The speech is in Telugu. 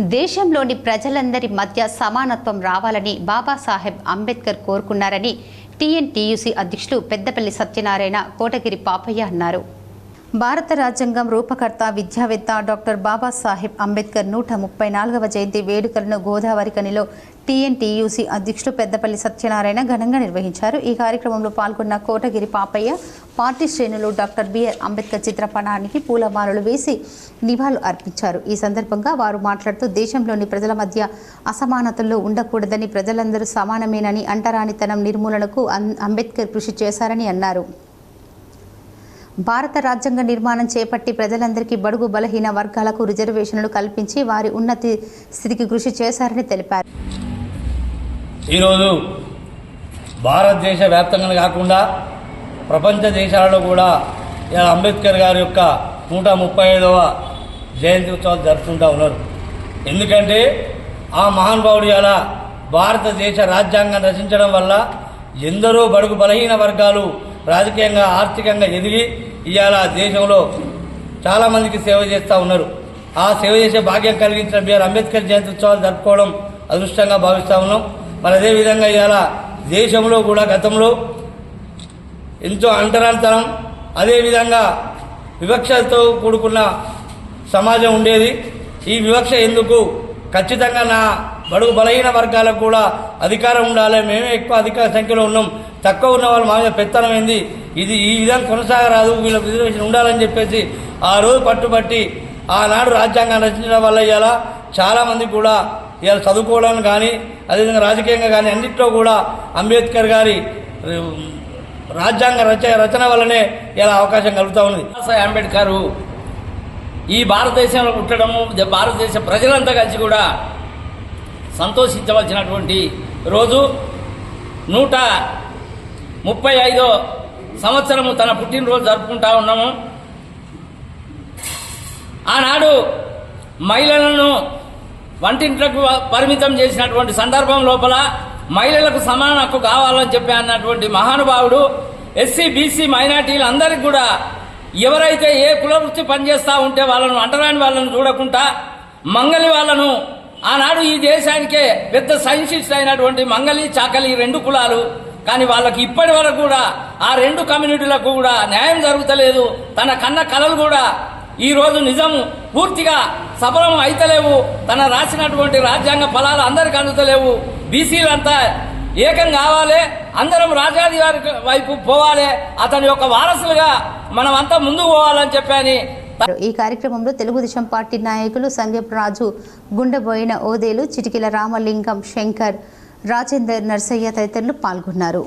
దేశంలోని ప్రజలందరి మధ్య సమానత్వం రావాలని బాబాసాహెబ్ అంబేద్కర్ కోరుకున్నారని టీఎన్టీయూసీ అధ్యక్షులు పెద్దపల్లి సత్యనారాయణ కోటగిరి పాపయ్య అన్నారు. భారత రాజ్యాంగం రూపకర్త విద్యావేత్త డాక్టర్ బాబాసాహెబ్ అంబేద్కర్ నూట ముప్పై నాలుగవ జయంతి వేడుకలను గోదావరి కనిలో టీఎన్టీయూసీ అధ్యక్షులు పెద్దపల్లి సత్యనారాయణ ఘనంగా నిర్వహించారు. ఈ కార్యక్రమంలో పాల్గొన్న కోటగిరి పాపయ్య పార్టీ శ్రేణులు డాక్టర్ బిఆర్ అంబేద్కర్ చిత్రపటానికి పూలమాలలు వేసి నివాళులు అర్పించారు. ఈ సందర్భంగా వారు మాట్లాడుతూ దేశంలోని ప్రజల మధ్య అసమానతల్లో ఉండకూడదని ప్రజలందరూ సమానమేనని అంటరానితనం నిర్మూలనకు అం- అంబేద్కర్ కృషి చేశారని అన్నారు. భారత రాజ్యాంగ నిర్మాణం చేపట్టి ప్రజలందరికీ బడుగు బలహీన వర్గాలకు రిజర్వేషన్లు కల్పించి వారి ఉన్నతి స్థితికి కృషి చేశారని తెలిపారు. ఈరోజు భారతదేశ వ్యాప్తంగా కాకుండా ప్రపంచ దేశాలలో కూడా ఇలా అంబేద్కర్ గారి యొక్క నూట ముప్పై ఐదవ జయంతి ఉత్సవాలు జరుపుకుంటూ ఉన్నారు. ఎందుకంటే ఆ మహానుభావుడు అలా భారతదేశ రాజ్యాంగం రచించడం వల్ల ఎందరో బడుగు బలహీన వర్గాలు రాజకీయంగా ఆర్థికంగా ఎదిగి ఇవాళ దేశంలో చాలామందికి సేవ చేస్తూ ఉన్నారు. ఆ సేవ చేసే భాగ్యం కలిగించిన బిఆర్ అంబేద్కర్ జయంతి ఉత్సవాలు జరుపుకోవడం అదృష్టంగా భావిస్తూ ఉన్నాం. మరి అదేవిధంగా ఇవాళ దేశంలో కూడా గతంలో ఎంతో అంటరాంతరం అదేవిధంగా వివక్షతో కూడుకున్న సమాజం ఉండేది. ఈ వివక్ష ఎందుకు? ఖచ్చితంగా నా బడుగు బలహీన వర్గాలకు కూడా అధికారం ఉండాలి. మేమే ఎక్కువ అధికార సంఖ్యలో ఉన్నాం. తక్కువ ఉన్న వాళ్ళు మా మీద పెత్తనమైంది. ఇది ఈ విధంగా కొనసాగరాదు. వీళ్ళ రిజర్వేషన్ ఉండాలని చెప్పేసి ఆ రోజు పట్టుబట్టి ఆనాడు రాజ్యాంగాన్ని రచించడం వల్ల ఇలా చాలామంది కూడా ఇవాళ చదువుకోవడానికి కానీ అదేవిధంగా రాజకీయంగా కానీ అన్నింటిలో కూడా అంబేద్కర్ గారి రాజ్యాంగ రచ రచన వల్లనే ఇలా అవకాశం కలుగుతూ ఉంది బాబాసాహెబ్ అంబేద్కర్ ఈ భారతదేశంలో పుట్టడము భారతదేశ ప్రజలంతా కలిసి కూడా సంతోషించవలసినటువంటి రోజు. నూట ముప్పై ఐదో సంవత్సరము తన పుట్టినరోజు జరుపుకుంటా ఉన్నాము. ఆనాడు మహిళలను వంటింట్లకు పరిమితం చేసినటువంటి సందర్భం లోపల మహిళలకు సమాన హక్కు కావాలని చెప్పి అన్నటువంటి మహానుభావుడు ఎస్సీ బీసీ మైనార్టీలు అందరికి కూడా ఎవరైతే ఏ కులవృత్తి పనిచేస్తూ ఉంటే వాళ్ళను అంటరాని వాళ్ళను చూడకుండా మంగలి వాళ్ళను ఆనాడు ఈ దేశానికే పెద్ద సైన్సిస్ట్ అయినటువంటి మంగలి చాకలి రెండు కులాలు. కానీ వాళ్ళకి ఇప్పటి వరకు కూడా ఆ రెండు కమ్యూనిటీలకు కూడా న్యాయం జరుగుతలేదు. తన కన్న కలలు కూడా ఈ రోజు నిజం పూర్తిగా సఫలం అయితలేవు. తన రాసినటువంటి రాజ్యాంగ ఫలాలు అందరికి అందుతలేవు. బీసీలంతా ఏకం కావాలి అందరం రాజాది వారి వైపు పోవాలి. అతని యొక్క వారసులుగా మనం అంతా ముందుకు పోవాలని చెప్పాని ఈ కార్యక్రమంలో తెలుగుదేశం పార్టీ నాయకులు సంగీప్ రాజు గుండెబోయిన ఓదేలు చిటికిల రామలింగం శంకర్ రాజేందర్ నర్సయ్య తదితరులు పాల్గొన్నారు.